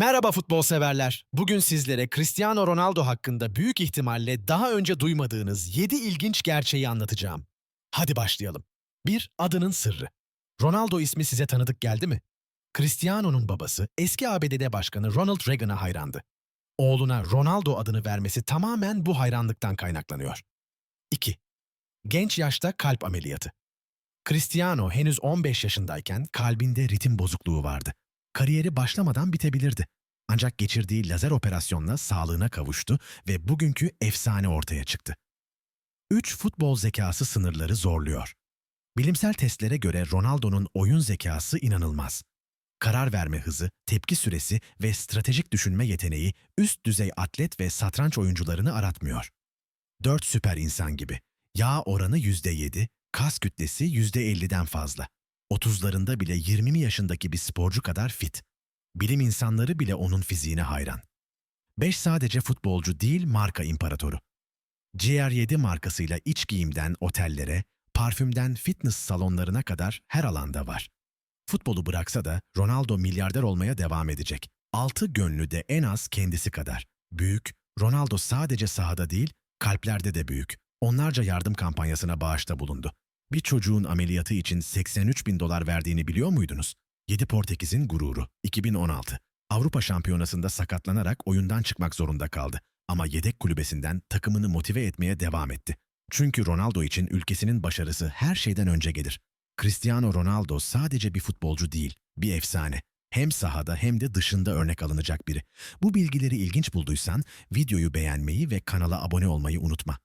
Merhaba futbol severler. Bugün sizlere Cristiano Ronaldo hakkında büyük ihtimalle daha önce duymadığınız 7 ilginç gerçeği anlatacağım. Hadi başlayalım. 1. Adının sırrı. Ronaldo ismi size tanıdık geldi mi? Cristiano'nun babası eski ABD Başkanı Ronald Reagan'a hayrandı. Oğluna Ronaldo adını vermesi tamamen bu hayranlıktan kaynaklanıyor. 2. Genç yaşta kalp ameliyatı. Cristiano henüz 15 yaşındayken kalbinde ritim bozukluğu vardı kariyeri başlamadan bitebilirdi. Ancak geçirdiği lazer operasyonla sağlığına kavuştu ve bugünkü efsane ortaya çıktı. 3. Futbol zekası sınırları zorluyor. Bilimsel testlere göre Ronaldo'nun oyun zekası inanılmaz. Karar verme hızı, tepki süresi ve stratejik düşünme yeteneği üst düzey atlet ve satranç oyuncularını aratmıyor. 4 süper insan gibi. Yağ oranı %7, kas kütlesi %50'den fazla. 30'larında bile 20 yaşındaki bir sporcu kadar fit. Bilim insanları bile onun fiziğine hayran. 5 sadece futbolcu değil marka imparatoru. GR7 markasıyla iç giyimden otellere, parfümden fitness salonlarına kadar her alanda var. Futbolu bıraksa da Ronaldo milyarder olmaya devam edecek. Altı gönlü de en az kendisi kadar. Büyük, Ronaldo sadece sahada değil, kalplerde de büyük. Onlarca yardım kampanyasına bağışta bulundu. Bir çocuğun ameliyatı için 83 bin dolar verdiğini biliyor muydunuz? 7 Portekiz'in gururu. 2016. Avrupa Şampiyonası'nda sakatlanarak oyundan çıkmak zorunda kaldı. Ama yedek kulübesinden takımını motive etmeye devam etti. Çünkü Ronaldo için ülkesinin başarısı her şeyden önce gelir. Cristiano Ronaldo sadece bir futbolcu değil, bir efsane. Hem sahada hem de dışında örnek alınacak biri. Bu bilgileri ilginç bulduysan videoyu beğenmeyi ve kanala abone olmayı unutma.